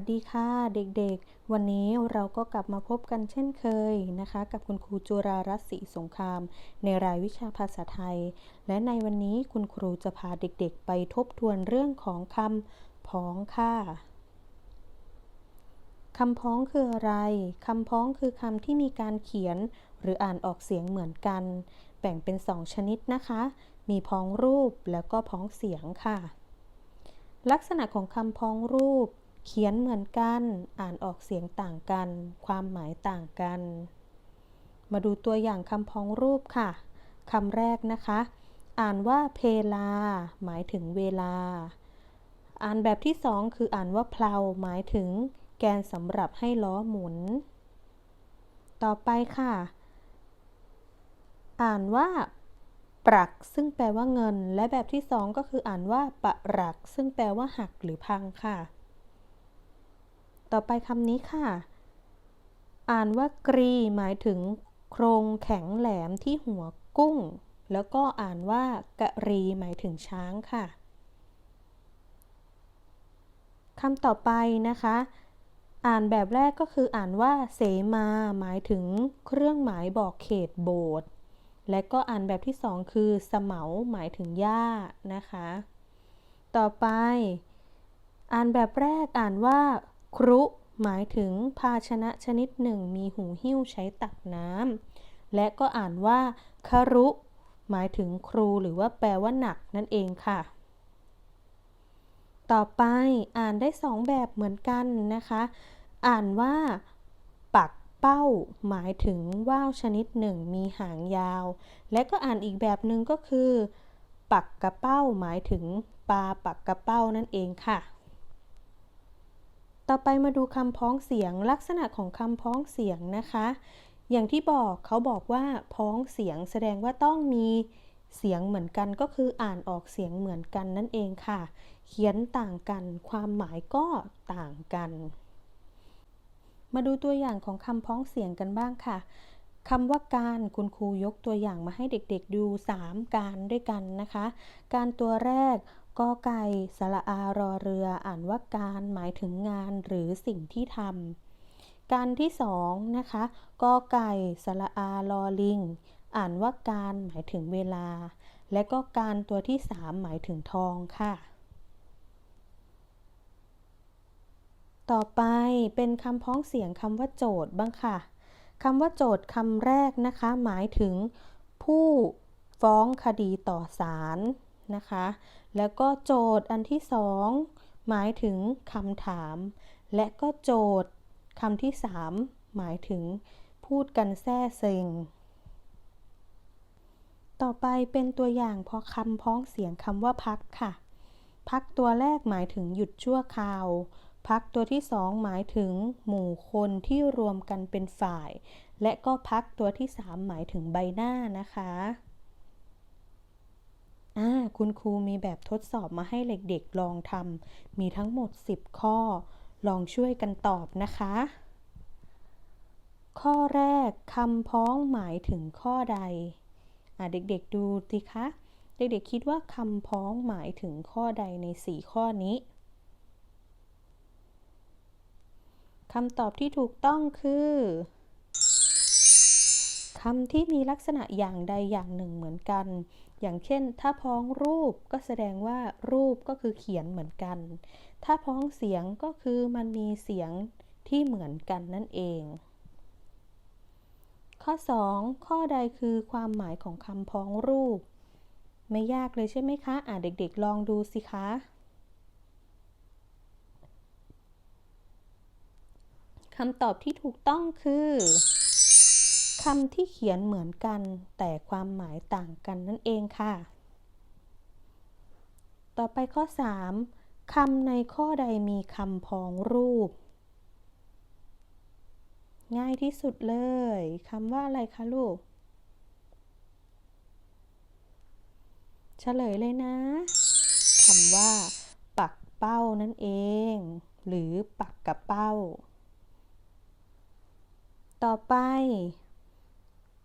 สดีค่ะเด็กๆ วันนี้เราก็กลับมาพบกันเช่นเคยนะคะ กับคุณครูจุรารัตศรีสงคราม ในรายวิชาภาษาไทย และในวันนี้คุณครูจะพาเด็กๆ ไปทบทวนเรื่องของคำพ้องค่ะคำพ้องคืออะไร คำพ้องคือคำที่มีการเขียน หรืออ่านออกเสียงเหมือนกัน แบ่งเป็นสองชนิดนะคะ มีพ้องรูปแล้วก็พ้องเสียงค่ะ ลักษณะของคำพ้องรูป เขียนเหมือนกัน อ่านออกเสียงต่างกัน ความหมายต่างกัน มาดูตัวอย่างคำพ้องรูปค่ะคำแรกนะคะ อ่านว่าเพลา หมายถึงเวลา อ่านแบบที่สองคืออ่านว่าเพลาหมายถึงแกนสำหรับให้ล้อหมุน ต่อไปค่ะ อ่านว่าปรัก ซึ่งแปลว่าเงิน และแบบที่สองก็คืออ่านว่าปรัก ซึ่งแปลว่าหักหรือพังค่ะ ต่อไปคำนี้ค่ะ อ่านว่ากรีหมายถึงโครงแข็งแหลมที่หัวกุ้ง แล้วก็อ่านว่ากะรีหมายถึงช้างค่ะคำต่อไปนะคะ อ่านแบบแรกก็คืออ่านว่าเสมา หมายถึงเครื่องหมายบอกเขตโบสถ์และก็อ่านแบบที่สองคือสมาหมายถึงหญ้านะคะ ต่อไป อ่านแบบแรกอ่านว่า ครุหมายถึงภาชนะชนิดหนึ่งมีหูหิ้วใช้ตักน้ำและก็อ่านว่าคารุ หมายถึงครูหรือว่าแปลว่าหนักนั่นเองค่ะ ต่อไปอ่านได้สองแบบเหมือนกันนะคะ อ่านว่า ปักเป้า หมายถึงว่าวชนิดหนึ่งมีหางยาว และก็อ่านอีกแบบหนึ่งก็คือ ปักกระเป้า หมายถึงปลาปักกระเป้านั่นเองค่ะ ต่อไปมาดูคำพ้องเสียงลักษณะของคำพ้องเสียงนะคะ อย่างที่บอกเขาบอกว่าพ้องเสียงแสดงว่าต้องมีเสียงเหมือนกันก็คืออ่านออกเสียงเหมือนกันนั่นเองค่ะ เขียนต่างกัน ความหมายก็ต่างกัน มาดูตัวอย่างของคำพ้องเสียงกันบ้างค่ะคำว่าการคุณครูยกตัวอย่างมาให้เด็กๆดู 3 การด้วยกันนะคะ การตัวแรก กอไก่สระอารอเรืออ่านว่าการหมายถึงงานหรือสิ่งที่ทำการที่สองนะคะกอไก่สระอารอลิง อ่านว่าการหมายถึงเวลา และก็การตัวที่สามหมายถึงทองค่ะ ต่อไปเป็นคำพ้องเสียงคำว่าโจทย์บ้างค่ะคำว่าโจทย์คำแรกนะคะ หมายถึงผู้ฟ้องคดีต่อศาลนะคะ แล้วก็โจทย์อันที่สองหมายถึงคำถาม และก็โจทย์คำที่สามหมายถึงพูดกันแท้เซ็ง ต่อไปเป็นตัวอย่างพอคำพ้องเสียงคำว่าพักค่ะ พักตัวแรกหมายถึงหยุดชั่วคราวพักตัวที่สองหมายถึงหมู่คนที่รวมกันเป็นฝ่าย และก็พักตัวที่สามหมายถึงใบหน้านะคะ อ่าคุณครูมีแบบทดสอบมาให้เด็กๆลองทำมีทั้งหมด 10 ข้อ ลองช่วยกันตอบนะคะ ข้อแรกคำพ้องหมายถึงข้อใดอ่าเด็กๆดูสิคะ เด็กๆคิดว่าคำพ้องหมายถึงข้อใดใน 4 ข้อนี้คำตอบที่ถูกต้องคือคำที่มีลักษณะอย่างใดอย่างหนึ่งเหมือนกัน อย่างเช่น ถ้าพ้องรูปก็แสดงว่ารูปก็คือเขียนเหมือนกัน ถ้าพ้องเสียงก็คือมันมีเสียงที่เหมือนกันนั่นเอง ข้อ 2 ข้อใดคือความหมายของคำพ้องรูป ไม่ยากเลยใช่ไหมคะอ่าเด็กๆ ลองดูสิคะ คำตอบที่ถูกต้องคือ คำที่เขียนเหมือนกัน แต่ความหมายต่างกันนั่นเองค่ะ ต่อไปข้อ 3คำในข้อใดมีคำพ้องรูป ง่ายที่สุดเลยคำว่าอะไรคะลูกเฉลยเลยนะคำว่า ปักเป้านั่นเอง หรือปักกับเป้า ต่อไป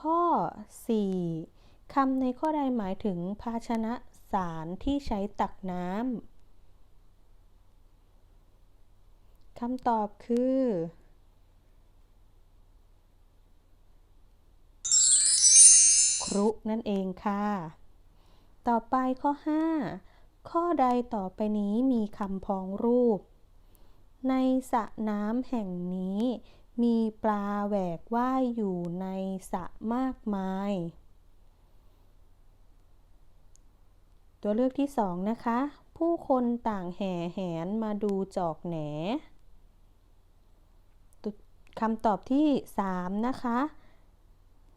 ข้อ 4คำในข้อใดหมายถึงภาชนะสารที่ใช้ตักน้ำคำตอบคือ ครุนั่นเองค่ะ ต่อไปข้อ 5 ข้อใดต่อไปนี้มีคำพ้องรูป ในสระน้ำแห่งนี้ มีปลาแหวกว่ายอยู่ในสระมากมาย ตัวเลือกที่สองนะคะ ผู้คนต่างแห่แหนมาดูจอกแหนคำตอบที่ 3 นะคะ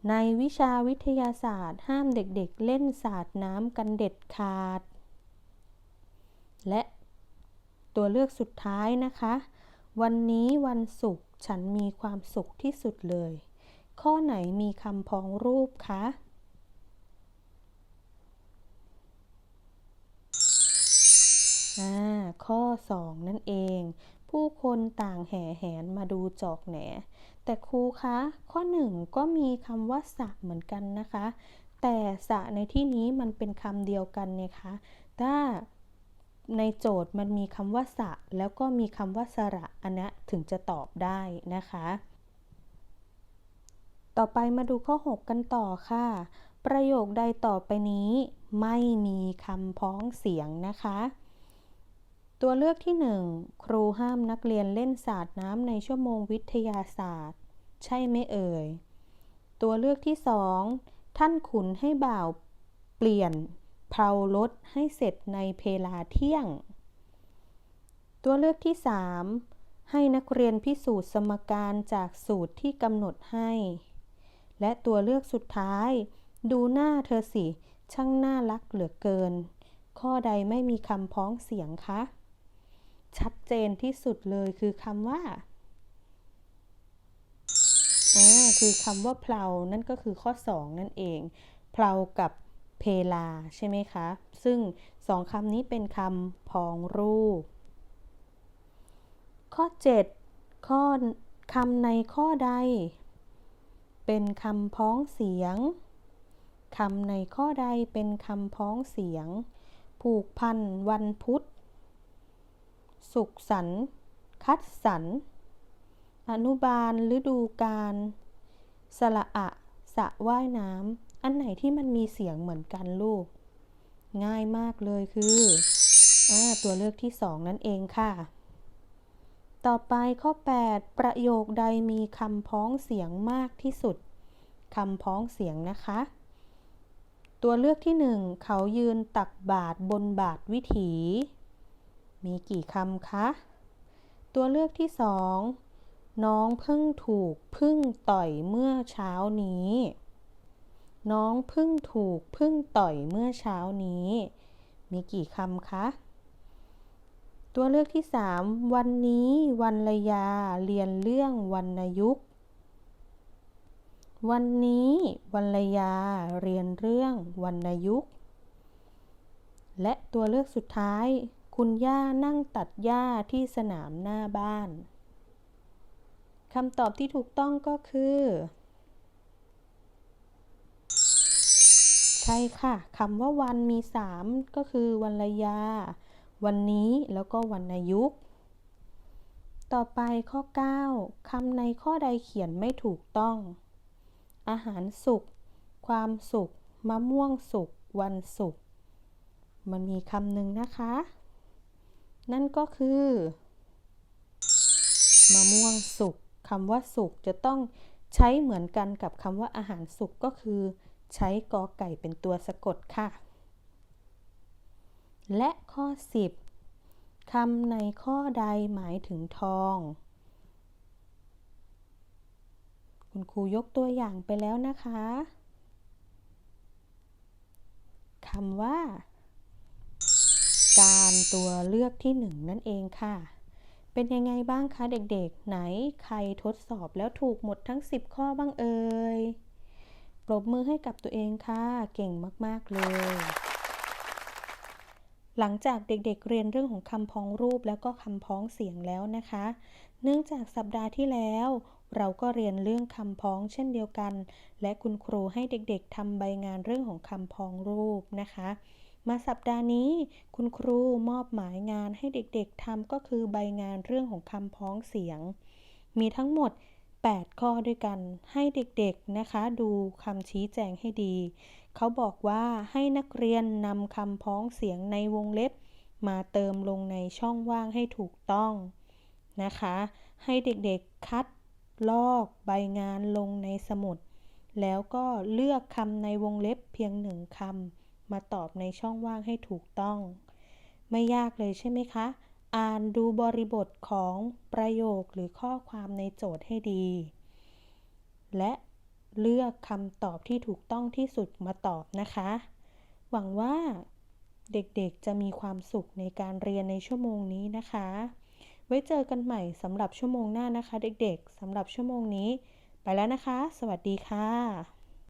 ในวิชาวิทยาศาสตร์ ห้ามเด็กๆเล่นสาดน้ำกันเด็ดขาด และตัวเลือกสุดท้ายนะคะ วันนี้วันศุกร์ฉันมีความสุขที่สุดเลย ข้อไหนมีคำพ้องรูปคะอ่าข้อ 2 นั่นเอง ผู้คนต่างแห่แหนมาดูจอกแหน แต่ครูคะ ข้อ 1 ก็มีคำว่าสะเหมือนกันนะคะ แต่สะในที่นี้มันเป็นคำเดียวกันไงคะ ถ้า ในโจทย์มันมีคำว่าสะ แล้วก็มีคำว่าสระอันนี้ถึงจะตอบได้นะคะ ต่อไปมาดูข้อ 6 กันต่อค่ะ ประโยคใดต่อไปนี้ ไม่มีคำพ้องเสียงนะคะ ตัวเลือกที่ 1 ครูห้ามนักเรียนเล่นสาดน้ำในชั่วโมงวิทยาศาสตร์ ใช่ไหมเอ่ย ตัวเลือกที่ 2 ท่านขุนให้บ่าวเปลี่ยน เพลารถให้เสร็จในเพลาเที่ยง ตัวเลือกที่ 3 ให้นักเรียนพิสูจน์สมการจากสูตรที่กำหนดให้ และตัวเลือกสุดท้าย ดูหน้าเธอสิ ช่างน่ารักเหลือเกิน ข้อใดไม่มีคำพ้องเสียงคะ ชัดเจนที่สุดเลยคือคำว่าอ่าคือคำว่าเพลานั่นก็คือข้อ 2 นั่นเอง เพลากับ เพลาใช่ไหมคะ ซึ่งสองคำนี้เป็นคำพ้องรูป ข้อ 7 ข้อคำในข้อใด เป็นคำพ้องเสียงคำในข้อใดเป็นคำพ้องเสียง ผูกพันวันพุธ สุขสันคัดสรรอนุบาลฤดูกาลสละอะสะว่ายน้ำ อันไหนที่มันมีเสียงเหมือนกันลูก ง่ายมากเลยคืออตัวเลือกที่ 2 นั่นเองค่ะ ต่อไปข้อ 8 ประโยคใดมีคำพ้องเสียงมากที่สุดคำพ้องเสียงนะคะ ตัวเลือกที่ 1 เขายืนตักบาทบนบาทวิถี มีกี่คำคะ ตัวเลือกที่ 2 น้องเพิ่งถูกพึ่งต่อยเมื่อเช้านี้ น้องเพิ่งถูกพึ่งต่อยเมื่อเช้านี้ มีกี่คำคะ ตัวเลือกที่ 3 วันนี้วันระยาเรียนเรื่องวรรณยุกต์ วันนี้วันระยาเรียนเรื่องวรรณยุกต์ และตัวเลือกสุดท้าย คุณย่านั่งตัดหญ้าที่สนามหน้าบ้านคำตอบที่ถูกต้องก็คือ ใช่ค่ะคำว่าวันมี 3 ก็คือวันระยาวันนี้แล้วก็วรรณยุกต่อไปข้อ 9คำในข้อใดเขียนไม่ถูกต้อง อาหารสุกความสุขมะม่วงสุกวันสุกมันมีคำหนึ่งนะคะ นั่นก็คือ มะม่วงสุกคำว่าสุกจะต้องใช้เหมือนกันกับคำว่าอาหารสุกก็คือ ใช้กอไก่เป็นตัวสะกดค่ะ และข้อ 10คำในข้อใดหมายถึงทอง คุณครูยกตัวอย่างไปแล้วนะคะคำว่า การตัวเลือกที่หนึ่งนั่นเองค่ะเป็นยังไงบ้างคะเด็กๆ ไหนใครทดสอบแล้วถูกหมดทั้ง 10 ข้อบ้างเอ่ย ปรบมือให้กับตัวเองค่ะ เก่งมาก ๆ เลย หลังจากเด็กๆเรียนเรื่องของคำพ้องรูปแล้วก็คำพ้องเสียงแล้วนะคะ เนื่องจากสัปดาห์ที่แล้ว เราก็เรียนเรื่องคำพ้องเช่นเดียวกัน และคุณครูให้เด็กๆทำใบงานเรื่องของคำพ้องรูปนะคะ มาสัปดาห์นี้ คุณครูมอบหมายงานให้เด็กๆทำก็คือใบงานเรื่องของคำพ้องเสียง มีทั้งหมด 8 ข้อด้วยกัน ให้เด็กๆนะคะ ดูคำชี้แจงให้ดี เขาบอกว่าให้นักเรียนนำคำพ้องเสียงในวงเล็บ มาเติมลงในช่องว่างให้ถูกต้องนะคะ ให้เด็กๆคัดลอกใบงานลงในสมุด แล้วก็เลือกคำในวงเล็บเพียงหนึ่งคำมาตอบในช่องว่างให้ถูกต้อง ไม่ยากเลยใช่ไหมคะ อ่านดูบริบทของประโยคหรือข้อความในโจทย์ให้ดี และเลือกคำตอบที่ถูกต้องที่สุดมาตอบนะคะ หวังว่าเด็กๆจะมีความสุขในการเรียนในชั่วโมงนี้นะคะ ไว้เจอกันใหม่สำหรับชั่วโมงหน้านะคะ เด็กๆสำหรับชั่วโมงนี้ ไปแล้วนะคะ สวัสดีค่ะ